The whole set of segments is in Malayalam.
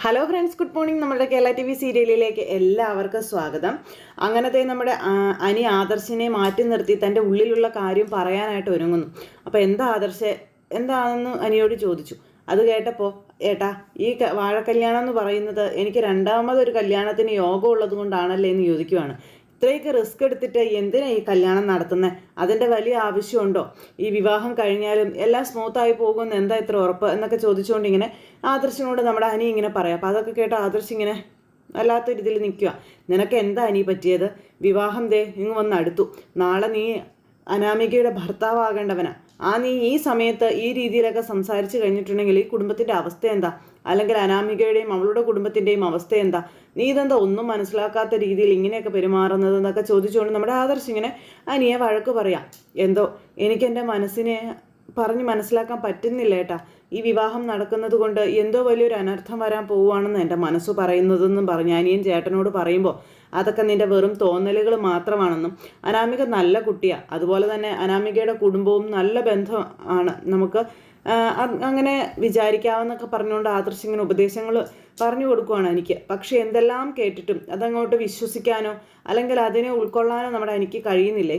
ഹലോ ഫ്രണ്ട്സ് ഗുഡ് മോർണിംഗ് നമ്മുടെ കേരള ടി വി സീരിയലിലേക്ക് എല്ലാവർക്കും സ്വാഗതം. അങ്ങനത്തെ നമ്മുടെ അനി ആദർശിനെ മാറ്റി നിർത്തി തന്റെ ഉള്ളിലുള്ള കാര്യം പറയാനായിട്ട് ഒരുങ്ങുന്നു. അപ്പോൾ എന്താ ആദർശ എന്താണെന്ന് അനിയോട് ചോദിച്ചു. അത് കേട്ടപ്പോൾ ഏട്ടാ ഈ വാഴക്കല്യാണം എന്ന് പറയുന്നത് എനിക്ക് രണ്ടാമതൊരു കല്യാണത്തിന് യോഗം ഉള്ളത് കൊണ്ടാണല്ലേ എന്ന് ചോദിക്കുവാണ്. ഇത്രയൊക്കെ റിസ്ക് എടുത്തിട്ട് എന്തിനാ ഈ കല്യാണം നടത്തുന്നത് അതിന്റെ വലിയ ആവശ്യമുണ്ടോ? ഈ വിവാഹം കഴിഞ്ഞാലും എല്ലാം സ്മൂത്തായി പോകുമെന്ന് എന്താ ഇത്ര ഉറപ്പ്? എന്നൊക്കെ ചോദിച്ചുകൊണ്ട് ഇങ്ങനെ ആദർശിനോട് നമ്മുടെ അനി ഇങ്ങനെ പറയാം. അപ്പോൾ അതൊക്കെ കേട്ട് ആദർശ് ഇങ്ങനെ വല്ലാത്ത രീതിയിൽ നിൽക്കുക നിനക്ക് എന്താ അനി പറ്റിയത്? വിവാഹം ദേ ഇങ്ങ് വന്ന് അടുത്തു. നാളെ നീ അനാമികയുടെ ഭർത്താവാകേണ്ടവനാ. ആ നീ ഈ സമയത്ത് ഈ രീതിയിലൊക്കെ സംസാരിച്ചു കഴിഞ്ഞിട്ടുണ്ടെങ്കിൽ ഈ കുടുംബത്തിന്റെ അവസ്ഥ എന്താ? അല്ലെങ്കിൽ അനാമികയുടെയും അവളുടെ കുടുംബത്തിന്റെയും അവസ്ഥ എന്താ? നീ ഇതെന്താ ഒന്നും മനസ്സിലാക്കാത്ത രീതിയിൽ ഇങ്ങനെയൊക്കെ പെരുമാറുന്നത് എന്നൊക്കെ ചോദിച്ചുകൊണ്ട് നമ്മുടെ ആദർശ് ഇങ്ങനെ അനിയെ വഴക്ക് പറയാം. എന്തോ എനിക്ക് എന്റെ മനസ്സിനെ പറഞ്ഞ് മനസ്സിലാക്കാൻ പറ്റുന്നില്ല ഏട്ടാ. ഈ വിവാഹം നടക്കുന്നത് കൊണ്ട് എന്തോ വലിയൊരു അനർത്ഥം വരാൻ പോവുകയാണെന്ന് എന്റെ മനസ്സ് പറയുന്നതെന്നും പറഞ്ഞ് അനിയൻ ചേട്ടനോട് പറയുമ്പോൾ അതൊക്കെ നിന്റെ വെറും തോന്നലുകൾ മാത്രമാണെന്നും. അനാമിക നല്ല കുട്ടിയാണ് അതുപോലെ തന്നെ അനാമികയുടെ കുടുംബവും നല്ല ബന്ധം ആണ്. നമുക്ക് അങ്ങനെ വിചാരിക്കാമെന്നൊക്കെ പറഞ്ഞുകൊണ്ട് ആദർശ് ഇങ്ങനെ ഉപദേശങ്ങൾ പറഞ്ഞു കൊടുക്കുവാണ് എനിക്ക്. പക്ഷേ എന്തെല്ലാം കേട്ടിട്ടും അതങ്ങോട്ട് വിശ്വസിക്കാനോ അല്ലെങ്കിൽ അതിനെ ഉൾക്കൊള്ളാനോ നമ്മുടെ എനിക്ക് കഴിയുന്നില്ലേ?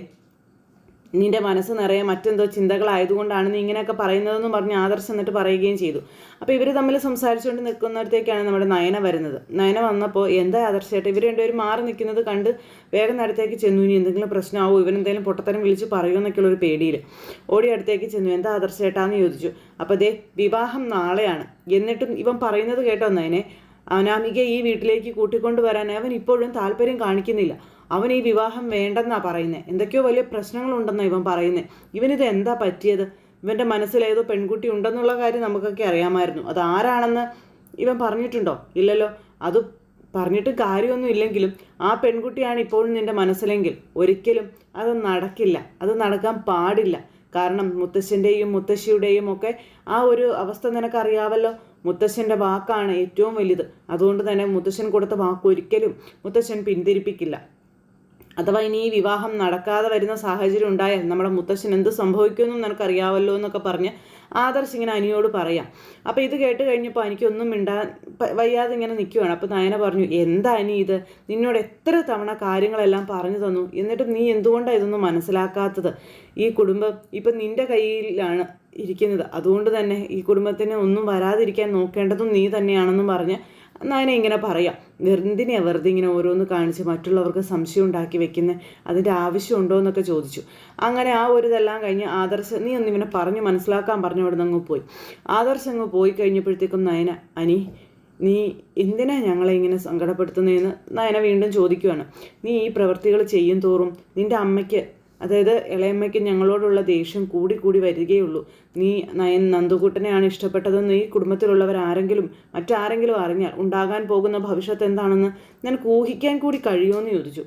നിന്റെ മനസ്സ് നിറയെ മറ്റെന്തോ ചിന്തകളായതുകൊണ്ടാണ് നീ ഇങ്ങനെയൊക്കെ പറയുന്നതെന്ന് പറഞ്ഞ് ആദർശ് എന്നിട്ട് പറയുകയും ചെയ്തു. അപ്പോൾ ഇവർ തമ്മിൽ സംസാരിച്ചുകൊണ്ട് നിൽക്കുന്നിടത്തേക്കാണ് നമ്മുടെ നയന വരുന്നത്. നയന വന്നപ്പോൾ എന്താ ആദർശമായിട്ട് ഇവർ രണ്ടുപേരും മാറി നിൽക്കുന്നത് കണ്ട് വേഗം അടുത്തേക്ക് ചെന്നു. ഇനി എന്തെങ്കിലും പ്രശ്നമാവോ? ഇവരെന്തെങ്കിലും പൊട്ടത്തരം വിളിച്ച് പറയുമെന്നൊക്കെയുള്ള ഒരു പേടിയിൽ ഓടി അടുത്തേക്ക് ചെന്നു. എന്താ ആദർശേട്ടാന്ന് ചോദിച്ചു. അപ്പോൾ അതേ വിവാഹം നാളെയാണ്. എന്നിട്ടും ഇവൻ പറയുന്നത് കേട്ടോ നയനെ. അവനാമിക ഈ വീട്ടിലേക്ക് കൂട്ടിക്കൊണ്ടുവരാൻ അവൻ ഇപ്പോഴും താല്പര്യം കാണിക്കുന്നില്ല. അവൻ ഈ വിവാഹം വേണ്ടെന്നാ പറയുന്നത് എന്തൊക്കെയോ വലിയ പ്രശ്നങ്ങളുണ്ടെന്നാണ് ഇവൻ പറയുന്നത് ഇവനിത് എന്താ പറ്റിയത്? ഇവന്റെ മനസ്സിലേതോ പെൺകുട്ടി ഉണ്ടെന്നുള്ള കാര്യം നമുക്കൊക്കെ അറിയാമായിരുന്നു. അത് ആരാണെന്ന് ഇവൻ പറഞ്ഞിട്ടുണ്ടോ? ഇല്ലല്ലോ. അത് പറഞ്ഞിട്ട് കാര്യമൊന്നും ഇല്ലെങ്കിലും ആ പെൺകുട്ടിയാണ് ഇപ്പോഴും നിന്റെ മനസ്സിലെങ്കിൽ ഒരിക്കലും അത് നടക്കില്ല. അത് നടക്കാൻ പാടില്ല. കാരണം മുത്തശ്ശന്റെയും മുത്തശ്ശിയുടെയും ഒക്കെ ആ ഒരു അവസ്ഥ നിനക്കറിയാവല്ലോ? മുത്തശ്ശന്റെ വാക്കാണ് ഏറ്റവും വലുത്. അതുകൊണ്ട് തന്നെ മുത്തശ്ശൻ കൊടുത്ത വാക്ക് ഒരിക്കലും മുത്തശ്ശൻ പിന്തിരിപ്പിക്കില്ല. അഥവാ ഇനി ഈ വിവാഹം നടക്കാതെ വരുന്ന സാഹചര്യം ഉണ്ടായാൽ നമ്മുടെ മുത്തശ്ശൻ എന്ത് സംഭവിക്കുമെന്നും നിനക്കറിയാവല്ലോ എന്നൊക്കെ പറഞ്ഞ് ആദർശ് ഇങ്ങനെ അനിയോട് പറയാം. അപ്പോൾ ഇത് കേട്ട് കഴിഞ്ഞപ്പോൾ എനിക്കൊന്നും മിണ്ടാ വയ്യാതെ ഇങ്ങനെ നിൽക്കുവാണ് അപ്പോൾ നയന പറഞ്ഞു എന്താ അനി ഇത്? നിന്നോട് എത്ര തവണ കാര്യങ്ങളെല്ലാം പറഞ്ഞു തന്നു? എന്നിട്ടും നീ എന്തുകൊണ്ടാണ് ഇതൊന്നും മനസ്സിലാക്കാത്തത്? ഈ കുടുംബം ഇപ്പം നിന്റെ കയ്യിലാണ് ഇരിക്കുന്നത്. അതുകൊണ്ട് തന്നെ ഈ കുടുംബത്തിന് ഒന്നും വരാതിരിക്കാൻ നോക്കേണ്ടതും നീ തന്നെയാണെന്നും പറഞ്ഞ് നയന ഇങ്ങനെ പറയാം. വെറുതിനെയാ വെറുതെ ഇങ്ങനെ ഓരോന്ന് കാണിച്ച് മറ്റുള്ളവർക്ക് സംശയം ഉണ്ടാക്കി വെക്കുന്നത് അതിന്റെ ആവശ്യമുണ്ടോ എന്നൊക്കെ ചോദിച്ചു. അങ്ങനെ ആ ഒരു ഇതെല്ലാം കഴിഞ്ഞ് ആദർശ് നീ ഒന്ന് ഇവനെ പറഞ്ഞ് മനസ്സിലാക്കാൻ പറഞ്ഞു അവിടെ നിന്ന് പോയി. ആദർശ് അങ്ങ് പോയി കഴിഞ്ഞപ്പോഴത്തേക്കും നയന അനി നീ എന്തിനാ ഞങ്ങളെ ഇങ്ങനെ സങ്കടപ്പെടുത്തുന്നതെന്ന് നയന വീണ്ടും ചോദിക്കുവാണ്. നീ ഈ പ്രവൃത്തികൾ ചെയ്യും തോറും നിന്റെ അമ്മയ്ക്ക് അതായത് ഇളയമ്മയ്ക്ക് ഞങ്ങളോടുള്ള ദേഷ്യം കൂടി കൂടി വരികയുള്ളൂ. നീ നയൻ നന്ദുകൂട്ടനെയാണ് ഇഷ്ടപ്പെട്ടതെന്ന് ഈ കുടുംബത്തിലുള്ളവർ ആരെങ്കിലും മറ്റാരെങ്കിലും അറിഞ്ഞാൽ ഉണ്ടാകാൻ പോകുന്ന ഭവിഷ്യത്ത് എന്താണെന്ന് നിനക്ക് ഊഹിക്കാൻ കൂടി കഴിയുമെന്ന് ചോദിച്ചു.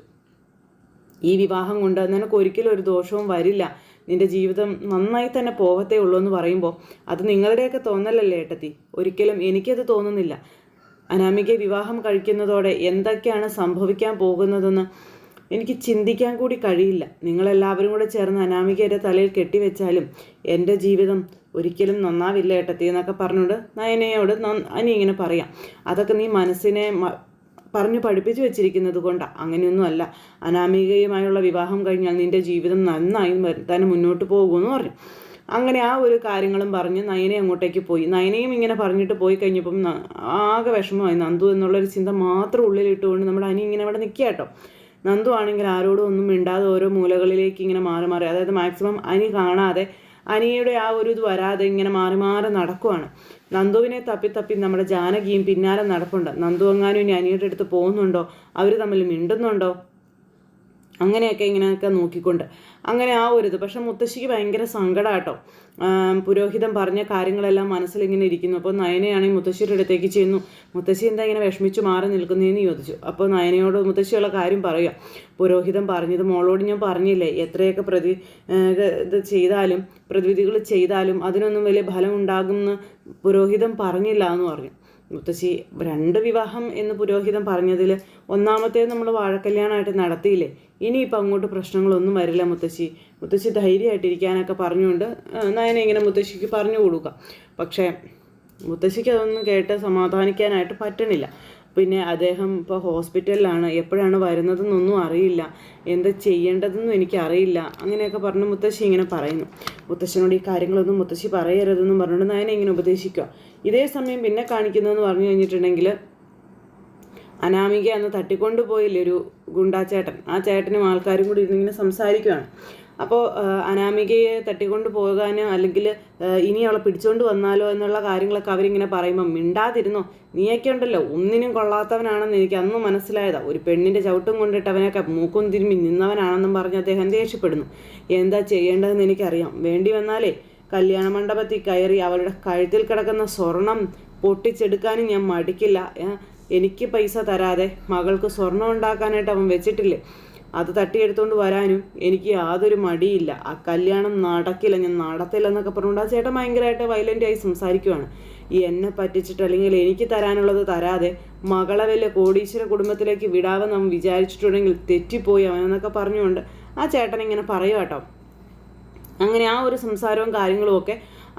ഈ വിവാഹം കൊണ്ട് നിനക്ക് ഒരിക്കലും ഒരു ദോഷവും വരില്ല. നിന്റെ ജീവിതം നന്നായി തന്നെ പോകത്തേ ഉള്ളൂ എന്ന് പറയുമ്പോൾ അത് നിങ്ങളുടെയൊക്കെ തോന്നലല്ലേ ഏട്ടത്തി? ഒരിക്കലും എനിക്കത് തോന്നുന്നില്ല. അനാമികയെ വിവാഹം കഴിക്കുന്നതോടെ എന്തൊക്കെയാണ് സംഭവിക്കാൻ പോകുന്നതെന്ന് എനിക്ക് ചിന്തിക്കാൻ കൂടി കഴിയില്ല. നിങ്ങളെല്ലാവരും കൂടെ ചേർന്ന് അനാമികയുടെ തലയിൽ കെട്ടിവെച്ചാലും എന്റെ ജീവിതം ഒരിക്കലും നന്നാവില്ല ഏട്ടത്തി എന്നൊക്കെ പറഞ്ഞുകൊണ്ട് നയനയോട് നീ ഇങ്ങനെ പറയാം. അതൊക്കെ നീ മനസ്സിനെ പറഞ്ഞു പഠിപ്പിച്ചു വെച്ചിരിക്കുന്നത് കൊണ്ടാണ് അങ്ങനെയൊന്നുമല്ല അനാമികയുമായുള്ള വിവാഹം കഴിഞ്ഞാൽ നിന്റെ ജീവിതം നന്നായി തന്നെ മുന്നോട്ട് പോകുമെന്ന് പറഞ്ഞു. അങ്ങനെ ആ ഒരു കാര്യങ്ങളും പറഞ്ഞ് നയനെ അങ്ങോട്ടേക്ക് പോയി. നയനയും ഇങ്ങനെ പറഞ്ഞിട്ട് പോയി കഴിഞ്ഞപ്പം ആകെ വിഷമമായി. നന്ദു എന്നുള്ളൊരു ചിന്ത മാത്രം ഉള്ളിലിട്ടുകൊണ്ട് നമ്മുടെ അനി ഇങ്ങനെ അവിടെ നിൽക്കുക കേട്ടോ. നന്ദു ആണെങ്കിൽ ആരോടും ഒന്നും മിണ്ടാതെ ഓരോ മൂലകളിലേക്ക് ഇങ്ങനെ മാറി മാറി. അതായത് മാക്സിമം അനി കാണാതെ അനിയുടെ ആ ഒരു ഇത് വരാതെ ഇങ്ങനെ മാറി മാറി നടക്കുവാണ്. നന്ദുവിനെ തപ്പി തപ്പി നമ്മുടെ ജാനകിയും പിന്നാലെ നടപ്പുണ്ട്. നന്ദു എങ്ങാനും ഇനി അനിയുടെ അടുത്ത് പോകുന്നുണ്ടോ? അവർ തമ്മിൽ മിണ്ടുന്നുണ്ടോ? അങ്ങനെയൊക്കെ ഇങ്ങനെയൊക്കെ നോക്കിക്കൊണ്ട്. അങ്ങനെ ആ ഒരു ഇത്. പക്ഷെ മുത്തശ്ശിക്ക് ഭയങ്കര സങ്കടമാട്ടോ പുരോഹിതൻ പറഞ്ഞ കാര്യങ്ങളെല്ലാം മനസ്സിലിങ്ങനെ ഇരിക്കുന്നു. അപ്പോൾ നയനയാണെങ്കിൽ മുത്തശ്ശിയുടെ അടുത്തേക്ക് ചെന്നു. മുത്തശ്ശി എന്താ ഇങ്ങനെ വിഷമിച്ച് മാറി നിൽക്കുന്നതെന്ന് ചോദിച്ചു. അപ്പോൾ നയനയോട് മുത്തശ്ശിയുള്ള കാര്യം പറയുക. പുരോഹിതം പറഞ്ഞത് മോളോട് ഞാൻ പറഞ്ഞില്ലേ? എത്രയൊക്കെ പ്രതി ഇത് ചെയ്താലും പ്രതിവിധികൾ ചെയ്താലും അതിനൊന്നും വലിയ ഫലം ഉണ്ടാകുമെന്ന് പുരോഹിതൻ പറഞ്ഞില്ല എന്ന് പറഞ്ഞു. മുത്തശ്ശി രണ്ട് വിവാഹം എന്ന് പുരോഹിതൻ പറഞ്ഞതിൽ ഒന്നാമത്തേത് നമ്മൾ വാഴക്കല്യാണമായിട്ട് നടത്തിയില്ലേ? ഇനിയിപ്പോൾ അങ്ങോട്ട് പ്രശ്നങ്ങളൊന്നും വരില്ല മുത്തശ്ശി. മുത്തശ്ശി ധൈര്യമായിട്ടിരിക്കാനൊക്കെ പറഞ്ഞുകൊണ്ട് നയനെ ഇങ്ങനെ മുത്തശ്ശിക്ക് പറഞ്ഞു കൊടുക്കുക പക്ഷേ മുത്തശ്ശിക്ക് അതൊന്നും കേട്ട് സമാധാനിക്കാനായിട്ട് പറ്റണില്ല. പിന്നെ അദ്ദേഹം ഇപ്പോൾ ഹോസ്പിറ്റലിലാണ്. എപ്പോഴാണ് വരുന്നതെന്നൊന്നും അറിയില്ല. എന്താ ചെയ്യേണ്ടതെന്നും എനിക്കറിയില്ല. അങ്ങനെയൊക്കെ പറഞ്ഞ് മുത്തശ്ശി ഇങ്ങനെ പറയുന്നു. മുത്തശ്ശനോട് ഈ കാര്യങ്ങളൊന്നും മുത്തശ്ശി പറയരുതെന്നും പറഞ്ഞുകൊണ്ട് നയനെ ഇങ്ങനെ ഉപദേശിക്കുക. ഇതേ സമയം പിന്നെ കാണിക്കുന്നതെന്ന് പറഞ്ഞു കഴിഞ്ഞിട്ടുണ്ടെങ്കിൽ അനാമിക അന്ന് തട്ടിക്കൊണ്ടു പോയില്ലേ ഒരു ഗുണ്ടാ ചേട്ടൻ. ആ ചേട്ടനും ആൾക്കാരും കൂടി ഇരുന്നിങ്ങനെ സംസാരിക്കുകയാണ് അപ്പോൾ അനാമികയെ തട്ടിക്കൊണ്ട് പോകാനോ അല്ലെങ്കിൽ ഇനി അവളെ പിടിച്ചുകൊണ്ട് വന്നാലോ എന്നുള്ള കാര്യങ്ങളൊക്കെ അവരിങ്ങനെ പറയുമ്പോൾ മിണ്ടാതിരുന്നോ? നീയൊക്കെ ഉണ്ടല്ലോ ഒന്നിനും കൊള്ളാത്തവനാണെന്ന് എനിക്ക് അന്ന് മനസ്സിലായതാ. ഒരു പെണ്ണിന്റെ ചവിട്ടും കൊണ്ടിട്ട് അവനൊക്കെ മൂക്കും തിരുമ്പി നിന്നവനാണെന്നും പറഞ്ഞ് അദ്ദേഹം ദേഷ്യപ്പെടുന്നു. എന്താ ചെയ്യേണ്ടതെന്ന് എനിക്കറിയാം. വേണ്ടി വന്നാലേ കല്യാണ മണ്ഡപത്തിൽ കയറി അവരുടെ കഴുത്തിൽ കിടക്കുന്ന സ്വർണം പൊട്ടിച്ചെടുക്കാനും ഞാൻ മടിക്കില്ല. എനിക്ക് പൈസ തരാതെ മകൾക്ക് സ്വർണം ഉണ്ടാക്കാനായിട്ട് അവൻ വെച്ചിട്ടില്ലേ? അത് തട്ടിയെടുത്തുകൊണ്ട് വരാനും എനിക്ക് യാതൊരു മടിയില്ല. ആ കല്യാണം നടക്കില്ല. ഞാൻ നടത്തില്ല എന്നൊക്കെ പറഞ്ഞുകൊണ്ട് ആ ചേട്ടൻ ഭയങ്കരമായിട്ട് വയലന്റായി സംസാരിക്കുവാണ്. ഈ എന്നെ പറ്റിച്ചിട്ട് അല്ലെങ്കിൽ എനിക്ക് തരാനുള്ളത് തരാതെ മകളെ വലിയ കോടീശ്വര കുടുംബത്തിലേക്ക് വിടാവെന്ന് അവൻ വിചാരിച്ചിട്ടുണ്ടെങ്കിൽ തെറ്റിപ്പോയി അവനെന്നൊക്കെ പറഞ്ഞുകൊണ്ട് ആ ചേട്ടൻ ഇങ്ങനെ പറയുക കേട്ടോ അങ്ങനെ ആ ഒരു സംസാരവും കാര്യങ്ങളും ഒക്കെ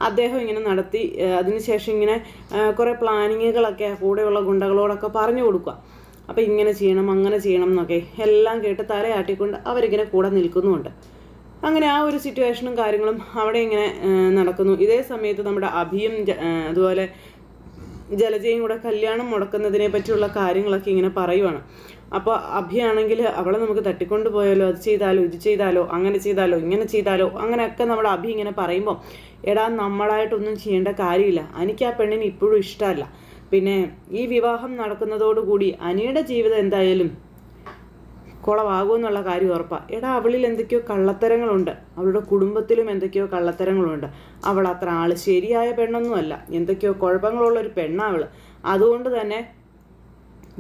അദ്ദേഹം ഇങ്ങനെ നടത്തി അതിനുശേഷം ഇങ്ങനെ കുറേ പ്ലാനിങ്ങുകളൊക്കെ കൂടെയുള്ള ഗുണ്ടകളോടൊക്കെ പറഞ്ഞു കൊടുക്കുക. അപ്പോൾ ഇങ്ങനെ ചെയ്യണം അങ്ങനെ ചെയ്യണം എന്നൊക്കെ എല്ലാം കേട്ട് തലയാട്ടിക്കൊണ്ട് അവരിങ്ങനെ കൂടെ നിൽക്കുന്നുമുണ്ട്. അങ്ങനെ ആ ഒരു സിറ്റുവേഷനും കാര്യങ്ങളും അവിടെ ഇങ്ങനെ നടക്കുന്നു. ഇതേ സമയത്ത് നമ്മുടെ അഭിയും അതുപോലെ ജലജയും കൂടെ കല്യാണം മുടക്കുന്നതിനെ പറ്റിയുള്ള കാര്യങ്ങളൊക്കെ ഇങ്ങനെ പറയുവാണ്. അപ്പോൾ അഭിയാണെങ്കിൽ അവളെ നമുക്ക് തട്ടിക്കൊണ്ട് പോയാലോ അത് ചെയ്താലോ ഇത് ചെയ്താലോ അങ്ങനെ ചെയ്താലോ ഇങ്ങനെ ചെയ്താലോ അങ്ങനെയൊക്കെ നമ്മുടെ അഭി ഇങ്ങനെ പറയുമ്പോൾ എടാ നമ്മളായിട്ടൊന്നും ചെയ്യേണ്ട കാര്യമില്ല. എനിക്ക് ആ പെണ്ണിന് ഇപ്പോഴും ഇഷ്ടമല്ല. പിന്നെ ഈ വിവാഹം നടക്കുന്നതോടുകൂടി അനിയുടെ ജീവിതം എന്തായാലും കുളമാകുമെന്നുള്ള കാര്യം ഉറപ്പാണ് എടാ അവളിൽ എന്തൊക്കെയോ കള്ളത്തരങ്ങളുണ്ട്. അവളുടെ കുടുംബത്തിലും എന്തൊക്കെയോ കള്ളത്തരങ്ങളുണ്ട്. അവൾ അത്ര ആൾ ശരിയായ പെണ്ണൊന്നുമല്ല എന്തൊക്കെയോ കുഴപ്പങ്ങളുള്ള ഒരു പെണ്ണാവൾ അതുകൊണ്ട് തന്നെ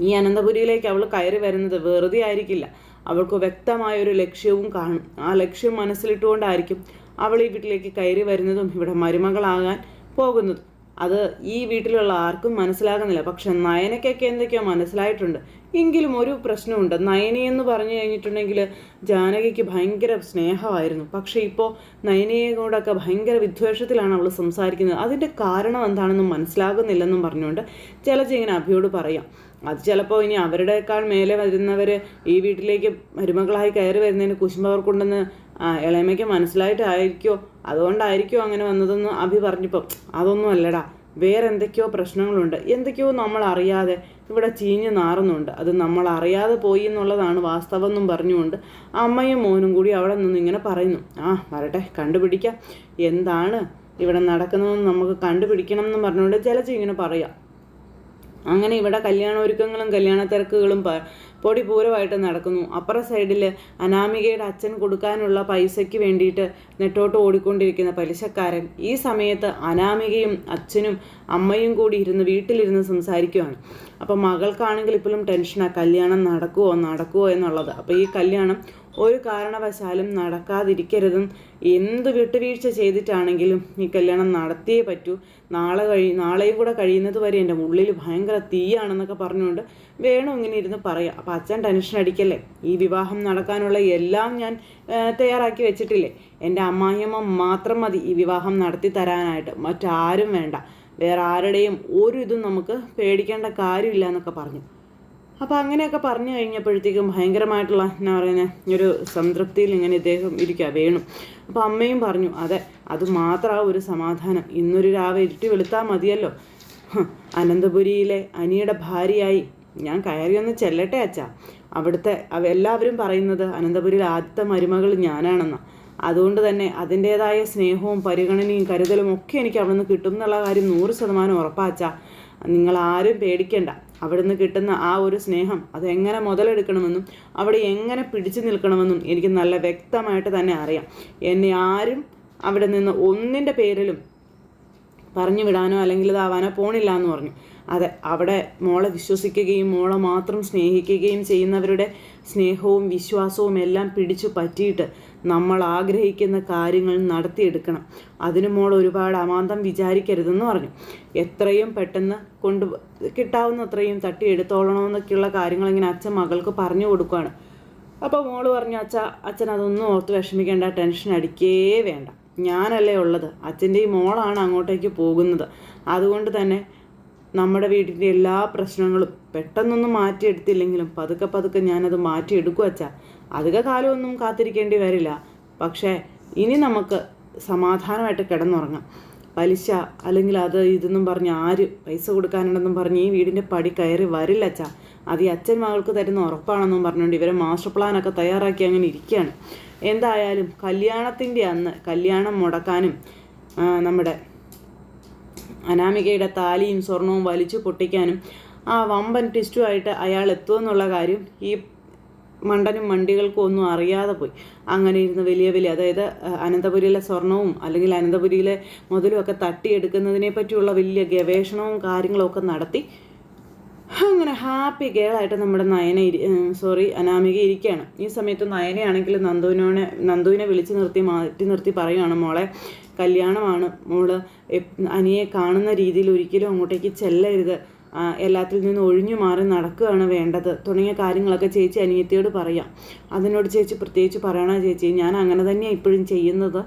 ഈ അനന്തപുരിയിലേക്ക് അവൾ കയറി വരുന്നത് വെറുതെ ആയിരിക്കില്ല. അവൾക്ക് വ്യക്തമായൊരു ലക്ഷ്യവും കാണും. ആ ലക്ഷ്യം മനസ്സിലിട്ടുകൊണ്ടായിരിക്കും അവൾ ഈ വീട്ടിലേക്ക് കയറി വരുന്നതും ഇവിടെ മരുമകളാകാൻ പോകുന്നതും. അത് ഈ വീട്ടിലുള്ള ആർക്കും മനസ്സിലാകുന്നില്ല. പക്ഷെ നയനക്കൊക്കെ എന്തൊക്കെയോ മനസ്സിലായിട്ടുണ്ട്. എങ്കിലും ഒരു പ്രശ്നമുണ്ട്. നയനി എന്ന് പറഞ്ഞു കഴിഞ്ഞിട്ടുണ്ടെങ്കിൽ ജാനകിക്ക് ഭയങ്കര സ്നേഹമായിരുന്നു. പക്ഷേ ഇപ്പോൾ നയനയെ ഭയങ്കര വിദ്വേഷത്തിലാണ് അവൾ സംസാരിക്കുന്നത്. അതിന്റെ കാരണം എന്താണെന്നും മനസ്സിലാകുന്നില്ലെന്നും പറഞ്ഞുകൊണ്ട് ചിലച്ച് ഇങ്ങനെ അഭിയോട് പറയാം. അത് ചിലപ്പോൾ ഇനി അവരുടെക്കാൾ മേലെ വരുന്നവർ ഈ വീട്ടിലേക്ക് മരുമകളായി കയറി വരുന്നതിന് കുശുമ്പവർക്കുണ്ടെന്ന് ഇളയമയ്ക്ക് മനസ്സിലായിട്ടായിരിക്കോ? അതുകൊണ്ടായിരിക്കോ അങ്ങനെ വന്നതെന്ന് അഭി പറഞ്ഞപ്പോൾ അതൊന്നും അല്ലടാ. വേറെ എന്തൊക്കെയോ പ്രശ്നങ്ങളുണ്ട്. എന്തൊക്കെയോ നമ്മൾ അറിയാതെ ഇവിടെ ചീഞ്ഞ് നാറുന്നുണ്ട്. അത് നമ്മൾ അറിയാതെ പോയി എന്നുള്ളതാണ് വാസ്തവം എന്നും പറഞ്ഞുകൊണ്ട് അമ്മയും മോനും കൂടി അവിടെ നിന്ന് ഇങ്ങനെ പറയുന്നു. ആ വരട്ടെ കണ്ടുപിടിക്കാം. എന്താണ് ഇവിടെ നടക്കുന്നതെന്ന് നമുക്ക് കണ്ടുപിടിക്കണം എന്ന് പറഞ്ഞുകൊണ്ട് ചിലച്ച് ഇങ്ങനെ പറയാം. അങ്ങനെ ഇവിടെ കല്യാണ ഒരുക്കങ്ങളും കല്യാണ തിരക്കുകളും പൊടി പൂരമായിട്ട് നടക്കുന്നു. അപ്പുറ സൈഡിൽ അനാമികയുടെ അച്ഛൻ കൊടുക്കാനുള്ള പൈസയ്ക്ക് വേണ്ടിയിട്ട് നെട്ടോട്ട് ഓടിക്കൊണ്ടിരിക്കുന്ന പലിശക്കാരൻ ഈ സമയത്ത് അനാമികയും അച്ഛനും അമ്മയും കൂടി ഇരുന്ന് വീട്ടിലിരുന്ന് സംസാരിക്കുകയാണ് അപ്പോൾ മകൾക്കാണെങ്കിൽ ഇപ്പോഴും ടെൻഷനാണ് കല്യാണം നടക്കുമോ നടക്കുമോ എന്നുള്ളത്. അപ്പോൾ ഈ കല്യാണം ഒരു കാരണവശാലും നടക്കാതിരിക്കരുതും. എന്ത് വിട്ടുവീഴ്ച ചെയ്തിട്ടാണെങ്കിലും ഈ കല്യാണം നടത്തിയേ പറ്റൂ. നാളെ കഴി നാളെയും കൂടെ കഴിയുന്നത് വരെ എന്റെ ഉള്ളിൽ ഭയങ്കര തീയാണെന്നൊക്കെ പറഞ്ഞുകൊണ്ട് വേണു ഇങ്ങനെ ഇരുന്ന് പറയാം. അപ്പം അച്ഛൻ ടെൻഷൻ അടിക്കല്ലേ? ഈ വിവാഹം നടക്കാനുള്ള എല്ലാം ഞാൻ തയ്യാറാക്കി വെച്ചിട്ടില്ലേ? എന്റെ അമ്മായിയമ്മ മാത്രം മതി ഈ വിവാഹം നടത്തി തരാനായിട്ട്. മറ്റാരും വേണ്ട. വേറെ ആരുടെയും ഒരു ഇതും നമുക്ക് പേടിക്കേണ്ട കാര്യമില്ല എന്നൊക്കെ പറഞ്ഞു. അപ്പോൾ അങ്ങനെയൊക്കെ പറഞ്ഞു കഴിഞ്ഞപ്പോഴത്തേക്കും ഭയങ്കരമായിട്ടുള്ള എന്നാ പറയുന്നത് ഒരു സംതൃപ്തിയിൽ ഇങ്ങനെ ഇദ്ദേഹം ഇരിക്കുക വേണം. അപ്പോൾ അമ്മയും പറഞ്ഞു അതെ അത് മാത്ര ഒരു സമാധാനം. ഇന്നൊരു രാവ് ഇരുട്ടി വെളുത്താൽ മതിയല്ലോ. അനന്തപുരിയിലെ അനിയുടെ ഭാര്യയായി. ഞാൻ കയറിയൊന്ന് ചെല്ലട്ടെ അച്ഛ. അവിടുത്തെ എല്ലാവരും പറയുന്നത് അനന്തപുരിയിൽ ആദ്യത്തെ മരുമകൾ ഞാനാണെന്നാണ് അതുകൊണ്ട് തന്നെ അതിന്റേതായ സ്നേഹവും പരിഗണനയും കരുതലും ഒക്കെ എനിക്ക് അവിടെ നിന്ന് കിട്ടും എന്നുള്ള കാര്യം നൂറ് ശതമാനം ഉറപ്പാച്ചാ നിങ്ങൾ ആരും പേടിക്കേണ്ട. അവിടുന്ന് കിട്ടുന്ന ആ ഒരു സ്നേഹം അതെങ്ങനെ മുതലെടുക്കണമെന്നും അവിടെ എങ്ങനെ പിടിച്ചു നിൽക്കണമെന്നും എനിക്ക് നല്ല വ്യക്തമായിട്ട് തന്നെ അറിയാം. എന്നെ ആരും അവിടെ നിന്ന് ഒന്നിന്റെ പേരിലും പറഞ്ഞു വിടാനോ അല്ലെങ്കിൽ ഇതാവാനോ പോണില്ല എന്ന് പറഞ്ഞു. അതെ അവിടെ മോളെ വിശ്വസിക്കുകയും മോളെ മാത്രം സ്നേഹിക്കുകയും ചെയ്യുന്നവരുടെ സ്നേഹവും വിശ്വാസവും എല്ലാം പിടിച്ചു പറ്റിയിട്ട് നമ്മൾ ആഗ്രഹിക്കുന്ന കാര്യങ്ങൾ നടത്തിയെടുക്കണം. അതിന് മോൾ ഒരുപാട് അമാന്തം വിചാരിക്കരുതെന്ന് പറഞ്ഞു. എത്രയും പെട്ടെന്ന് കൊണ്ട് കിട്ടാവുന്ന അത്രയും തട്ടിയെടുത്തോളണമെന്നൊക്കെയുള്ള കാര്യങ്ങൾ ഇങ്ങനെ അച്ഛൻ മകൾക്ക് പറഞ്ഞു കൊടുക്കുകയാണ് അപ്പോൾ മോൾ പറഞ്ഞു അച്ഛ അച്ഛൻ അതൊന്നും ഓർത്ത് വിഷമിക്കേണ്ട ടെൻഷൻ അടിക്കേ വേണ്ട. ഞാനല്ലേ ഉള്ളത്. അച്ഛന്റെ ഈ മോളാണ് അങ്ങോട്ടേക്ക് പോകുന്നത്. അതുകൊണ്ട് തന്നെ നമ്മുടെ വീട്ടിന്റെ എല്ലാ പ്രശ്നങ്ങളും പെട്ടെന്നൊന്നും മാറ്റിയെടുത്തില്ലെങ്കിലും പതുക്കെ പതുക്കെ ഞാനത് മാറ്റിയെടുക്കുക വച്ചാൽ അധിക കാലമൊന്നും കാത്തിരിക്കേണ്ടി വരില്ല. പക്ഷേ ഇനി നമുക്ക് സമാധാനമായിട്ട് കിടന്നുറങ്ങാം. പലിശ അല്ലെങ്കിൽ അത് ഇതെന്നും പറഞ്ഞ് ആര് പൈസ കൊടുക്കാനുണ്ടെന്നും പറഞ്ഞ് ഈ വീടിന്റെ പടി കയറി വരില്ല അച്ഛാ. അത് ഈ അച്ഛൻ മകൾക്ക് തരുന്ന ഉറപ്പാണെന്നും പറഞ്ഞുകൊണ്ട് ഇവരെ മാസ്റ്റർ പ്ലാനൊക്കെ തയ്യാറാക്കി അങ്ങനെ ഇരിക്കുകയാണ്. എന്തായാലും കല്യാണത്തിന്റെ അന്ന് കല്യാണം മുടക്കാനും നമ്മുടെ അനാമികയുടെ താലിയും സ്വർണവും വലിച്ചു പൊട്ടിക്കാനും ആ വമ്പൻ ട്വിസ്റ്റുമായിട്ട് അയാൾ എത്തുമെന്നുള്ള കാര്യം ഈ മണ്ടനും മണ്ടികൾക്കും ഒന്നും അറിയാതെ പോയി. അങ്ങനെ ഇരുന്ന് വലിയ വലിയ അതായത് അനന്തപുരിയിലെ സ്വർണവും അല്ലെങ്കിൽ അനന്തപുരിയിലെ മുതലും ഒക്കെ തട്ടിയെടുക്കുന്നതിനെ പറ്റിയുള്ള വലിയ ഗവേഷണവും കാര്യങ്ങളും ഒക്കെ നടത്തി. അങ്ങനെ ഹാപ്പി ഗേളായിട്ട് നമ്മുടെ നയന ഇരി സോറി അനാമിക ഇരിക്കുകയാണ്. ഈ സമയത്ത് നയനയാണെങ്കിൽ നന്ദുവിനോനെ നന്ദുവിനെ വിളിച്ചു നിർത്തി മാറ്റി നിർത്തി പറയുകയാണ് മോളെ കല്യാണമാണ്. മോൾ അനിയെ കാണുന്ന രീതിയിൽ ഒരിക്കലും അങ്ങോട്ടേക്ക് ചെല്ലരുത്. എല്ലാത്തിൽ നിന്ന് ഒഴിഞ്ഞു മാറി നടക്കുകയാണ് വേണ്ടത്. തുടങ്ങിയ കാര്യങ്ങളൊക്കെ ചേച്ചി അനിയത്തിയോട് പറയാം. അതിനോട് ചേച്ചി പ്രത്യേകിച്ച് പറയണ ചേച്ചി? ഞാൻ അങ്ങനെ തന്നെയാണ് ഇപ്പോഴും ചെയ്യുന്നത്.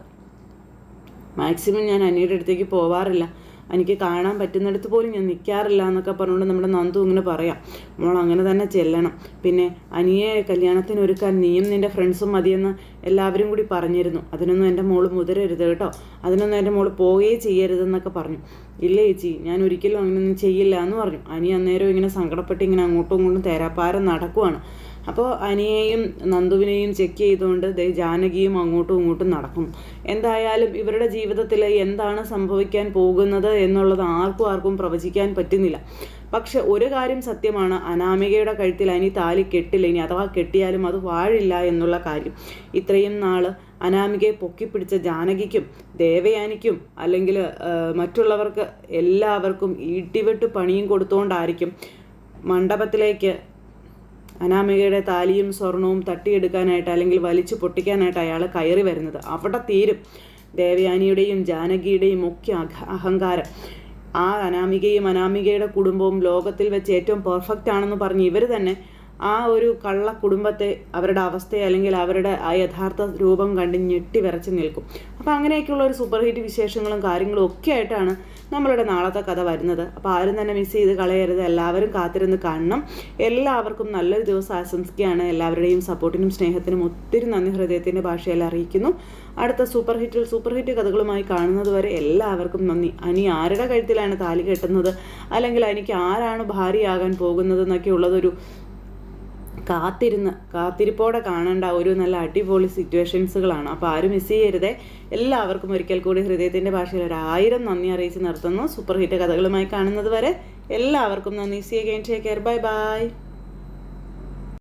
മാക്സിമം ഞാൻ അനിയുടെ അടുത്തേക്ക് പോവാറില്ല. എനിക്ക് കാണാൻ പറ്റുന്നിടത്ത് പോലും ഞാൻ നിൽക്കാറില്ല എന്നൊക്കെ പറഞ്ഞുകൊണ്ട് നമ്മുടെ നന്ദു ഇങ്ങനെ പറയാം. മോൾ അങ്ങനെ തന്നെ ചെല്ലണം. പിന്നെ അനിയെ കല്യാണത്തിന് ഒരുക്കാൻ നീയും നിന്റെ ഫ്രണ്ട്സും മതിയെന്ന് എല്ലാവരും കൂടി പറഞ്ഞിരുന്നു. അതിനൊന്നും എന്റെ മോൾ മുതിരരുത് കേട്ടോ. അതിനൊന്നും എന്റെ മോൾ പോവുകയേ ചെയ്യരുതെന്നൊക്കെ പറഞ്ഞു. ഇല്ല ചേച്ചി ഞാൻ ഒരിക്കലും അങ്ങനെയൊന്നും ചെയ്യില്ല എന്ന് പറഞ്ഞു. അനി അന്നേരം ഇങ്ങനെ സങ്കടപ്പെട്ട് ഇങ്ങനെ അങ്ങോട്ടും ഇങ്ങോട്ടും തേരാപ്പാരം നടക്കുവാണ്. അപ്പോൾ അനിയെയും നന്ദുവിനെയും ചെക്ക് ചെയ്തുകൊണ്ട് ദേ ജാനകിയും അങ്ങോട്ടും ഇങ്ങോട്ടും നടക്കും. എന്തായാലും ഇവരുടെ ജീവിതത്തിൽ എന്താണ് സംഭവിക്കാൻ പോകുന്നത് എന്നുള്ളത് ആർക്കും ആർക്കും പ്രവചിക്കാൻ പറ്റുന്നില്ല. പക്ഷെ ഒരു കാര്യം സത്യമാണ് അനാമികയുടെ കഴുത്തിൽ അനി താലി കെട്ടില്ല ഇനി അഥവാ കെട്ടിയാലും അത് വാഴില്ല എന്നുള്ള കാര്യം. ഇത്രയും നാൾ അനാമികയെ പൊക്കിപ്പിടിച്ച ജാനകിക്കും ദേവയാനിക്കും അല്ലെങ്കിൽ മറ്റുള്ളവർക്ക് എല്ലാവർക്കും ഈട്ടിവെട്ട് പണിയും കൊടുത്തുകൊണ്ടായിരിക്കും മണ്ഡപത്തിലേക്ക് അനാമികയുടെ താലിയും സ്വർണവും തട്ടിയെടുക്കാനായിട്ട് അല്ലെങ്കിൽ വലിച്ചു പൊട്ടിക്കാനായിട്ട് അയാൾ കയറി വരുന്നത്. അവിടെ തീരും. ദേവയാനിയുടെയും ജാനകിയുടെയും ഒക്കെ അഹങ്കാരം. ആ അനാമികയും അനാമികയുടെ കുടുംബവും ലോകത്തിൽ വെച്ച് ഏറ്റവും പെർഫെക്റ്റ് ആണെന്ന് പറഞ്ഞ് ഇവർ തന്നെ ആ ഒരു കള്ള കുടുംബത്തെ അവരുടെ അവസ്ഥയെ അല്ലെങ്കിൽ അവരുടെ ആ യഥാർത്ഥ രൂപം കണ്ട് ഞെട്ടി വിറച്ച് നിൽക്കും. അപ്പോൾ അങ്ങനെയൊക്കെയുള്ള ഒരു സൂപ്പർ ഹിറ്റ് വിശേഷങ്ങളും കാര്യങ്ങളും ഒക്കെ ആയിട്ടാണ് നമ്മളുടെ നാളത്തെ കഥ വരുന്നത്. അപ്പോൾ ആരും തന്നെ മിസ് ചെയ്ത് കളയരുത്. എല്ലാവരും കാത്തിരുന്ന് കാണണം. എല്ലാവർക്കും നല്ലൊരു ദിവസം ആശംസിക്കുകയാണ്. എല്ലാവരുടെയും സപ്പോർട്ടിനും സ്നേഹത്തിനും ഒത്തിരി നന്ദി. ഹൃദയത്തിന്റെ ഭാഷയിൽ അറിയിക്കുന്നു. അടുത്ത സൂപ്പർ ഹിറ്റിൽ സൂപ്പർ ഹിറ്റ് കഥകളുമായി കാണുന്നത് വരെ എല്ലാവർക്കും നന്ദി. അനി ആരുടെ കഴുത്തിലാണ് താലി കെട്ടുന്നത്? അല്ലെങ്കിൽ എനിക്ക് ആരാണ് ഭാര്യയാകാൻ പോകുന്നത് എന്നൊക്കെ ഉള്ളതൊരു കാത്തിരുന്ന് കാത്തിരിപ്പോടെ കാണേണ്ട ഒരു നല്ല അടിപൊളി സിറ്റുവേഷൻസുകളാണ് അപ്പോൾ ആരും മിസ് ചെയ്യരുതേ. എല്ലാവർക്കും ഒരിക്കൽ കൂടി ഹൃദയത്തിന്റെ ഭാഷയിൽ ഒരായിരം നന്ദി അറിയിച്ച് നിർത്തുന്നു. സൂപ്പർ ഹിറ്റ് കഥകളുമായി കാണുന്നത് വരെ എല്ലാവർക്കും നന്ദി. C care bye bye